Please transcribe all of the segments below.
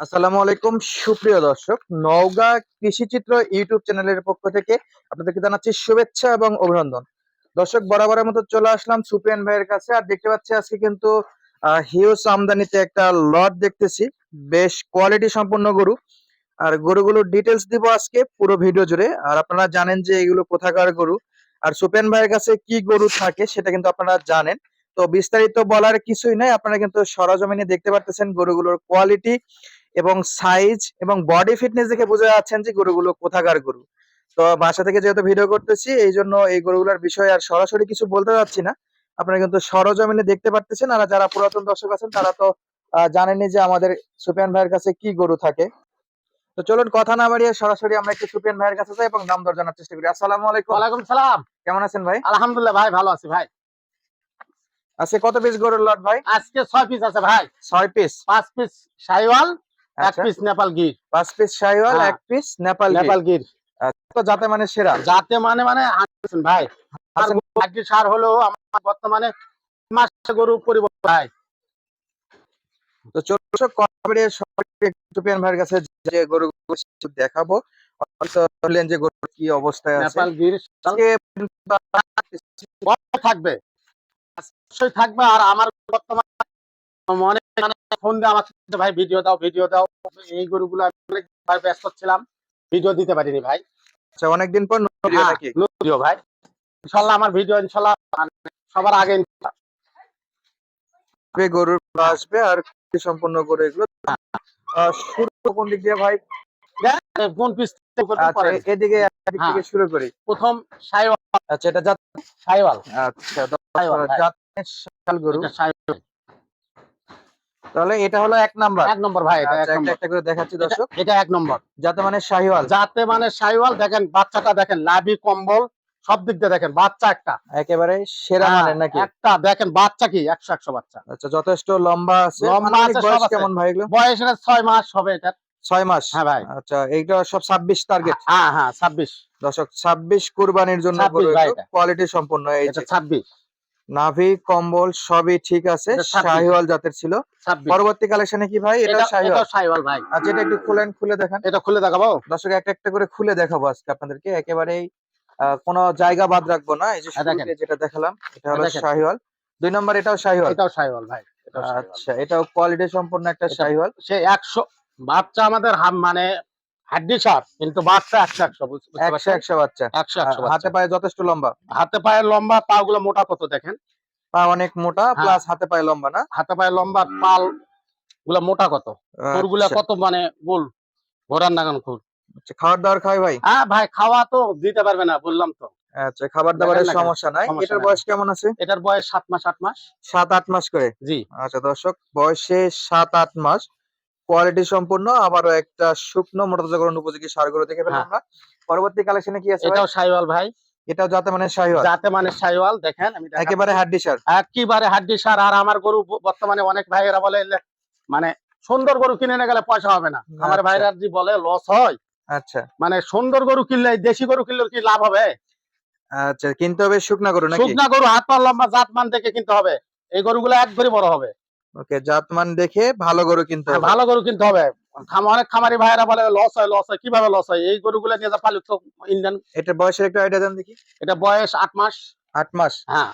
আসসালামু আলাইকুম, সুপ্রিয় দর্শক। নওগাঁ কৃষিচিত্র ইউটিউব চ্যানেলের পক্ষ থেকে আপনাদেরকে জানাচ্ছি শুভেচ্ছা এবং অভিনন্দন। দর্শক, বরাবরের মতো চলে আসলাম সুপিয়ান ভাইয়ের কাছে। আর দেখতে পাচ্ছি আজকে কিন্তু হিউজ আমদানিতে একটা লট দেখতেছি। বেশ কোয়ালিটি সম্পন্ন গরু। আর গরুগুলোর ডিটেলস দিব আজকে পুরো ভিডিও জুড়ে। আর আপনারা জানেন যে এগুলো কোথাকার গরু। আর সুপেন ভাইয়ের কাছে কি গরু থাকে সেটা কিন্তু আপনারা জানেন। তো বিস্তারিত বলার কিছুই নাই। আপনারা কিন্তু সরজমিনে দেখতে পারতেছেন গরুগুলোর কোয়ালিটি এবং সাইজ এবং বডি ফিটনেস দেখে বোঝা যাচ্ছেন যে গরুগুলো কোথাকার গরু। তো বাসা থেকে যেহেতু ভিডিও করতেছি এই জন্য এই গরুগুলোর বিষয়ে আর সরাসরি কিছু বলতে যাচ্ছি না। আপনারা কিন্তু সরজমিনে দেখতে পারতেছেন আর যারা পুরাতন দর্শক আছেন তারা তো আহ, জানেনই যে আমাদের সুপিয়ান ভাইয়ের কাছে কি গরু থাকে। তো চলুন কথা না বাড়িয়ে সরাসরি আমরা একটু সুপিয়ান ভাইয়ের কাছে যাই এবং দাম দর জানার চেষ্টা করি। আসসালামু আলাইকুম। ওয়ালাইকুম সালাম। কেমন আছেন ভাই? আলহামদুলিল্লাহ ভাই ভালো আছি ভাই। আজকে কত পিস গরুর লট ভাই? আজকে ছয় পিস আছে ভাই। ছয় পিস পাঁচ পিস সাইওয়াল এক আচ্ছা। পিস নেপাল গির। পাঁচ পিস শাহিওয়াল হ্যাঁ। এক পিস নেপাল নেপাল গির। তো যাতে মানে সেরা? যাতে মানে মানে ভাই। আর আচ্ছা। সার হলো আমার বর্তমানে মাস গরু পরিবর্তন ভাই তো চলছো কবে সুপিয়ান ভাইয়ের কাছে যে গরু দেখাবো। বললেন যে গরু কি অবস্থায় আছে। নেপাল গির থাকবে। থাকবে আর আমার বর্তমানে মনে মানে ফোন দিয়ে বলছে, ভাই ভিডিও দাও ভিডিও দাও। এই গরুগুলো আমি ব্যস্ত ছিলাম ভিডিও দিতে পারিনি ভাই। আচ্ছা অনেকদিন পর ভিডিও হ্যাঁ, নাকি? ভিডিও ভাই। ইনশাল্লাহ আমার ভিডিও ইনশাল্লাহ সবার আগে গরুর আসবে আর কি সম্পূর্ণ গরু এগুলো। শুরু কোন দিক দিয়ে ভাই? কোন পিস আচ্ছা এদিকে এদিক থেকে হ্যাঁ। শুরু করি। প্রথম সাইওয়াল। আচ্ছা এটা জাত সাইওয়াল। আচ্ছা সাইওয়াল গরু। এটা সাইওয়াল। তাহলে এটা হলো এক নাম্বার। এক নম্বর ভাই এটা এক আচ্ছা, একটা নম্বর। একটা করে দেখাচ্ছি দর্শক। এটা- এক নম্বর। যাতে মানে শাহিওয়াল। যাতে মানে সাইওয়াল দেখেন বাচ্চাটা দেখেন লাভি কম্বল সব দিক দিয়ে দেখেন বাচ্চা একটা। একেবারে সেরা হ্যাঁ, মানের নাকি? একটা দেখেন বাচ্চা কি একশো একশো বাচ্চা। আচ্ছা যথেষ্ট লম্বা আছে। লম্বা আছে, বয়স কেমন ভাই এগুলো? বয়স এটা ছয় মাস হবে এটা ছয় মাস? হ্যাঁ ভাই। আচ্ছা এইটা সব ছাব্বিশ টার্গেট হ্যাঁ হ্যাঁ ছাব্বিশ। দর্শক ছাব্বিশ কুরবানির জন্য 26 ভাই এটা। কোয়ালিটি সম্পূর্ণ এই ছাব্বিশ। নাভি কম্বল সবই ঠিক আছে। এটা 26 শাহিওয়াল জাতের ছিল। পরবর্তী কালেকশনে কি ভাই? এটা শাহিওয়াল। ভাই। আচ্ছা এটা একটু খুলেন খুলে দেখান। এটা খুলে দেখাবো? দর্শক একটা একটা করে খুলে দেখাবো আজকে আপনাদেরকে। একেবারেই কোনো জায়গা বাদ রাখব না। এই যে হ্যাঁ, যেটা দেখালাম এটা হলো দেখেন। শাহিওয়াল। দুই নম্বর এটাও শাহিওয়াল। এটাও সাইওয়াল ভাই। আচ্ছা এটাও কোয়ালিটি সম্পন্ন একটা শাহিওয়াল। সে একশো বাচ্চা আমাদের মানে হাড্ডি সার কিন্তু বাচ্চা একশো একশো একশো একশো বাচ্চা। একশো একশো হাতে পায়ে যথেষ্ট লম্বা। হাতে পায়ের লম্বা পা গুলো মোটা কত দেখেন? পা অনেক মোটা হ্যাঁ। প্লাস হাতে পায়ে লম্বা না? হাতে পায়ের লম্বা পালগুলা মোটা কত? খুরগুলা আচ্ছা, কত মানে গোল? ঘোরার নাগান খুর আচ্ছা, খাবার দাবার খাই ভাই? হ্যাঁ ভাই খাওয়া তো দিতে পারবে না বললাম তো। আচ্ছা খাবার দাবারের? সমস্যা নাই। এটার বয়স কেমন আছে? এটার বয়স সাত মাস আট মাস? সাত আট মাস করে? জি। আচ্ছা দর্শক বয়সে সাত আট মাস। কোয়ালিটি সম্পূর্ণ আবারও একটা শুকনো মোটরজাগরণ উপযোগী সার গরু দেখে পেলাম হ্যাঁ। আমরা। পরবর্তী কালেকশনে কি আছে এটাও সাইওয়াল ভাই। এটাও যাতে মানে শাহিওয়াল যাতে মানে সাইওয়াল দেখেন আমি। একেবারে হাড্ডি সার। একেবারে হাড্ডি সার আর আমার গরু বর্তমানে অনেক ভাইয়েরা বলে মানে সুন্দর গরু কিনে নিয়ে গেলে পয়সা হবে না। আমার আচ্ছা। ভাইরা যে বলে লস হয় আচ্ছা। মানে সুন্দর গরু কিনলে দেশি গরু কিনলে কি লাভ হবে? আচ্ছা কিনতে হবে শুকনা গরু নাকি? শুকনা গরু হাত পা লম্বা জাত মান দেখে কিনতে হবে। এই গরুগুলো একবারই বড় হবে। ওকে জাতমান দেখে ভালো গরু কিনতে হ্যাঁ, হবে। ভালো গরু কিনতে হবে। অনেক খামারি ভাইয়েরা বলে লস হয় লস হয়। কীভাবে লস হয়? এই গরুগুলো নিয়ে যা পালিত ইন্ডিয়ান এটা বয়সের একটু আইডিয়া দেন দেখি। এটা বয়স আট মাস। আট মাস? হ্যাঁ।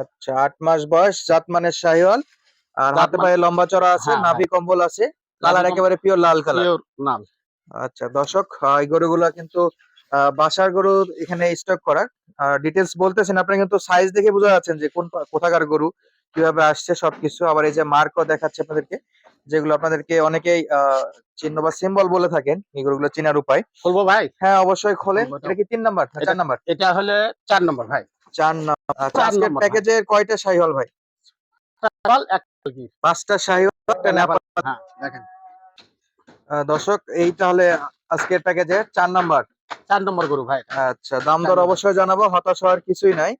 আচ্ছা আট মাস বয়স জাতমানের শাহিওয়াল। আর হাতে পায়ে লম্বা চড়া আছে হ্যাঁ, নাভি কম্বল আছে। কালার একেবারে পিওর লাল কালার। Pure নাম। আচ্ছা দর্শক এই গরুগুলা কিন্তু বাসার গরু এখানে স্টক করা। ডিটেলস বলতেছেন আপনি কিন্তু সাইজ দেখে বোঝা যাচ্ছেন যে কোন কোথাকার গরু। কীভাবে আসছে সবকিছু। আবার এই যে মার্কও দেখাচ্ছে আপনাদেরকে যেগুলো আপনাদেরকে অনেকেই চিহ্ন বা সিম্বল বলে থাকেন এই গরুগুলো চেনার উপায়। বলব ভাই? হ্যাঁ অবশ্যই খোলেন এটা কি তিন নাম্বার? চার এটা- নাম্বার। এটা হলে চার নম্বর ভাই। চার নাম্বার। আচ্ছা আজকের প্যাকেজের কয়টা শাহিওয়াল ভাই? পাঁচটা শাহিওয়াল একটা নেপাল। হ্যাঁ দেখেন। দর্শক এই তাহলে আজকের প্যাকেজের চার নাম্বার। চার নম্বর গরু ভাই আচ্ছা দাম দর অবশ্যই জানাব হতাশ হওয়ার কিছুই নাই।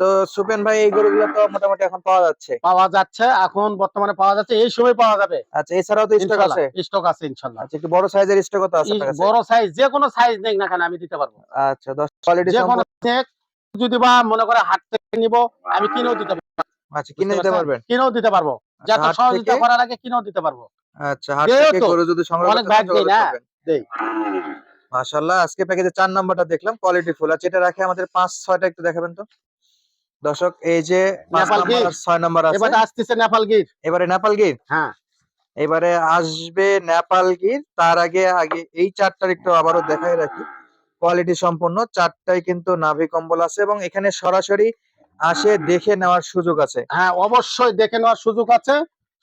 তো সুপেন ভাই এই গরুগুলো তো মোটামুটি এখন পাওয়া যাচ্ছে। পাওয়া যাচ্ছে এখন বর্তমানে পাওয়া যাচ্ছে এই সময় পাওয়া যাবে। আচ্ছা এছাড়াও তো স্টক আছে? স্টক আছে ইনশাল্লাহ। আচ্ছা একটু বড় সাইজের স্টক কত আছে বড় সাইজ যে কোনো সাইজ নেই না কেন আমি দিতে পারব। আচ্ছা দশ কোয়ালিটি যে কোনো যদি বা মনে করে হাট থেকে নিব আমি কিনেও দিতে পারব। আচ্ছা কিনে দিতে পারবেন? কিনেও দিতে পারব। যাতে হাট সহযোগিতা করার আগে কিনেও দিতে পারব। আচ্ছা হাট থেকে গরু যদি সংগ্রহ অনেক ভাগ দেই না? দেই। মাশাআল্লাহ আজকে প্যাকেজে চার নাম্বারটা দেখলাম কোয়ালিটি ফুল আচ্ছা এটা রাখে আমাদের পাঁচ ছয়টা একটু দেখাবেন তো? দর্শক এই যে নেপাল গির। ছয় নম্বর আছে। এবারে আসতেছে নেপাল গির। এবারে নেপাল গির? হ্যাঁ। এবারে আসবে নেপাল গির। তার আগে আগে এই চারটার একটু আবারও দেখাই রাখি। কোয়ালিটি সম্পন্ন চারটাই কিন্তু নাভি কম্বল আছে এবং এখানে সরাসরি আসে দেখে নেওয়ার সুযোগ আছে। হ্যাঁ অবশ্যই দেখে নেওয়ার সুযোগ আছে।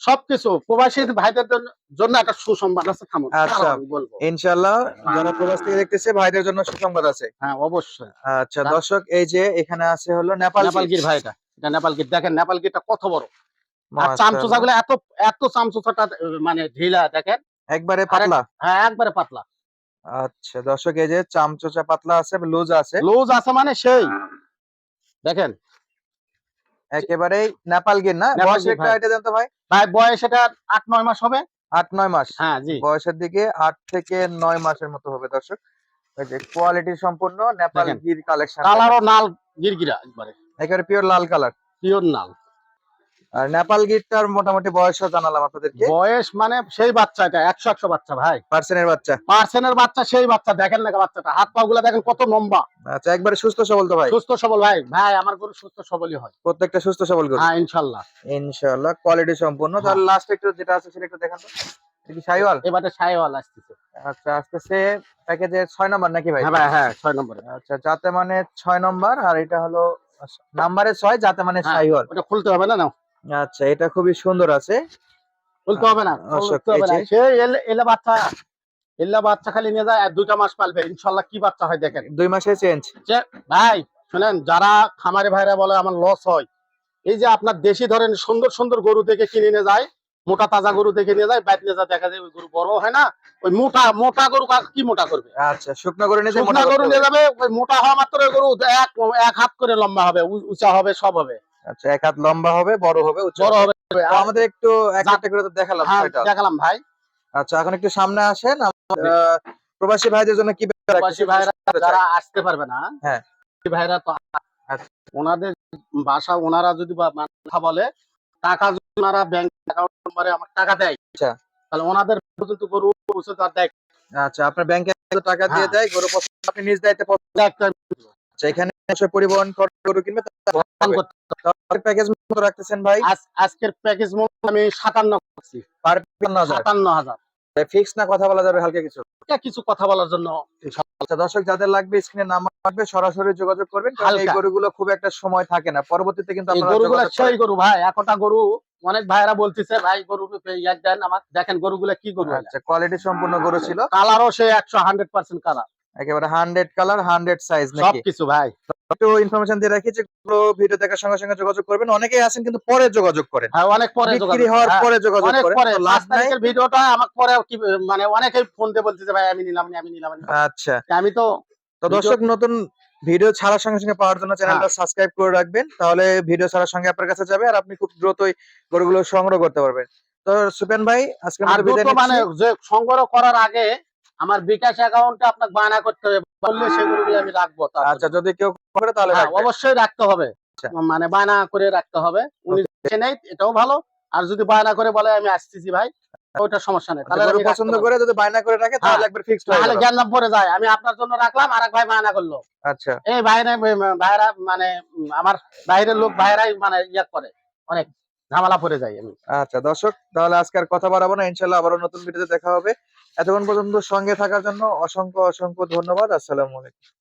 সবকিছু প্রবাসী ভাইদের জন্য- একটা সুসংবাদ আছে থামুন আচ্ছা। দাঁড়াও, বলব। ইনশাল্লাহ যারা প্রবাস থেকে দেখতেছে ভাইদের জন্য সুসংবাদ আছে। হ্যাঁ অবশ্যই। আচ্ছা দর্শক এই যে এখানে আছে হলো নেপাল নেপাল গির গির ভাইটা এটা নেপাল গির। দেখেন নেপাল গিরটা কত বড়। আর চামচুচা গুলো এত এত চামচুচাটা মানে ঢিলা দেখেন। একবারে পাতলা? হ্যাঁ একবারে পাতলা। আচ্ছা দর্শক এই যে চামচোচা পাতলা আছে লুজ আছে। লুজ আছে মানে সেই। দেখেন একেবারে নেপাল গির না? বয়স একটা এটা জানতো ভাই। ভাই বয়স এটা আট নয় মাস হবে। আট নয় মাস। হ্যাঁ জি। বয়সের দিকে আট থেকে নয় মাসের মতো হবে দর্শক। যে কোয়ালিটি সম্পূর্ণ নেপাল গির কালেকশন। কালারও নাল গিরগিরা একবারে। একেবারে পিওর লাল কালার। পিওর নাল আর নেপাল মোটামুটি বয়সও জানালাম আপনাদেরকে। বয়স মানে সেই বাচ্চা এটা একশো একশো বাচ্চা ভাই। পার্সেন্টের বাচ্চা। পার্সেন্টের বাচ্চা সেই বাচ্চা দেখেন না বাচ্চাটা। হাত পা গুলা দেখেন কত লম্বা। আচ্ছা একবারে সুস্থ সবল তো ভাই? সুস্থ সবল ভাই। ভাই আমার গরু সুস্থ সবলই হয়। প্রত্যেকটা সুস্থ সবল গরু। হ্যাঁ ইনশাল্লাহ। ইনশাআল্লাহ কোয়ালিটি সম্পূর্ণ। হ্যাঁ। তাহলে লাস্ট একটু যেটা আছে সেটা একটু দেখান তো। এটা কি সাইওয়াল? এবারে সাইওয়াল আসতেছে। আচ্ছা আসতেছে প্যাকেজের ছয় নাম্বার নাকি ভাই? হ্যাঁ হ্যাঁ ছয় নম্বরে। আচ্ছা যাতে মানে ছয় নম্বর আর এটা হলো নাম্বারে ছয় যাতে মানে হ্যাঁ। সাইওয়াল। ওটা খুলতে হবে না না আচ্ছা এটা খুবই সুন্দর আছে। খুলতে হবে না অশোক, হবে না। সে এলে- বাচ্চা এলে বাচ্চা খালি নিয়ে যায় আর দুইটা মাস পালবে। ইনশাল্লাহ কি বাচ্চা হয় দেখেন। দুই মাসে চেঞ্জ ভাই শুনেন যারা খামারি ভাইরা বলে আমার লস হয় এই যে আপনার দেশি ধরেন সুন্দর সুন্দর গরু দেখে কিনে নিয়ে যায় মোটা তাজা গরু দেখে নিয়ে যায় নিয়ে যায় দেখা যায় ওই গরু বড় হয় না ওই মোটা মোটা গরু কি মোটা করবে? আচ্ছা শুকনো করে নিতে শুকনা গরু নিয়ে যাবে ওই মোটা হওয়া মাত্র ওই গরু এক এক হাত করে লম্বা হবে উঁচা হবে সব হবে। আচ্ছা এক হাত লম্বা হবে বড় হবে বড় হবে আমাদের একটু এক একটা করে তো দেখালাম হ্যাঁ, দেখালাম ভাই আচ্ছা এখন একটু সামনে আসেন প্রবাসী ভাইদের জন্য কি প্রবাসী ভাইরা যারা আসতে পারবে না হ্যাঁ। ভাইরা তো আচ্ছা। ওনাদের ভাষা ওনারা যদি কথা বলে টাকা যদি ওনারা ব্যাংক অ্যাকাউন্ট নম্বরে আমার টাকা দেয় আচ্ছা। তাহলে ওনাদের পর্যন্ত গরু পৌঁছে দেওয়ার দায়িত্ব আচ্ছা আপনার ব্যাংকে টাকা দিয়ে হ্যাঁ। দেয় গরু পছন্দ আপনি নিজ দায়িত্বে আচ্ছা, এখানে পরিবহন গরু কিনবে। প্যাকেজ মতো রাখতেছেন ভাই। আজকের প্যাকেজ মূল্য আমি সাতান্ন করছি। পার হাজার সাতান্ন হাজার। ফিক্স না কথা বলা যাবে হালকা কিছু? এটা কিছু কথা বলার জন্য। আচ্ছা দর্শক যাদের লাগবে স্ক্রিনে নাম্বার থাকবে সরাসরি যোগাযোগ করবেন কারণ এই গরুগুলো খুব একটা সময় থাকে না। পরবর্তীতে কিন্তু আপনারা গরুগুলো সেই গরু ভাই একটা গরু অনেক ভাইরা বলতেছে ভাই গরু দেন আমার। দেখেন গরুগুলো কি গরু আচ্ছা কোয়ালিটি সম্পূর্ণ গরু ছিল। কালারও সে একশো হান্ড্রেড পার্সেন্ট কালার একেবারে হান্ড্রেড কালার হান্ড্রেড সাইজ নাকি? সবকিছু ভাই। একটু ইনফরমেশন দিয়ে রাখি যে ভিডিও দেখার সঙ্গে সঙ্গে যোগাযোগ করবেন। অনেকেই আছেন কিন্তু পরে যোগাযোগ করেন। হ্যাঁ অনেক পরে বিক্রি হওয়ার হ্যাঁ, পরে যোগাযোগ করেন পরে। লাস্ট লাভ নাই তারিখের ভিডিওটা আমার পরে মানে অনেকেই ফোন দিয়ে বলতেছে ভাই আমি নিলাম আমি নিলাম আচ্ছা। আমি তো তো দর্শক নতুন ভিডিও ছাড়ার সঙ্গে সঙ্গে পাওয়ার জন্য চ্যানেলটা। সাবস্ক্রাইব করে রাখবেন তাহলে ভিডিও ছাড়ার সঙ্গে আপনার কাছে যাবে আর আপনি খুব দ্রুতই গরুগুলো সংগ্রহ করতে পারবেন। তো সুপেন ভাই আজকে মানে সংগ্রহ করার আগে আমার বিকাশ অ্যাকাউন্টে আপনাকে বায়না করতে হবে। বললে সেগুলো আমি রাখব আচ্ছা যদি কেউ করে তাহলে হ্যাঁ, অবশ্যই রাখতে হবে। আচ্ছা। মানে বায়না করে রাখতে হবে। উনি নেই এটাও ভালো। আর যদি বায়না করে বলে আমি আসতেছি ভাই ওইটা সমস্যা নেই। তাহলে পছন্দ করে যদি বায়না করে রাখে তাহলে একবার ফিক্সড হয়ে তাহলে জ্ঞান পরে যায়। আমি আপনার জন্য রাখলাম আর এক ভাই বায়না করল। আচ্ছা। এই বাইরে ভাইরা মানে আমার বাইরের লোক ভাইরাই মানে ইয়া করে অনেক। ঝামেলা পড়ে যাই আমি। আচ্ছা দর্শক, তাহলে আজকে আর কথা বাড়াবো না। ইনশাল্লাহ আবারও নতুন ভিডিওতে দেখা হবে। এতক্ষণ পর্যন্ত সঙ্গে থাকার জন্য অসংখ্য অসংখ্য ধন্যবাদ। আসসালামু আলাইকুম।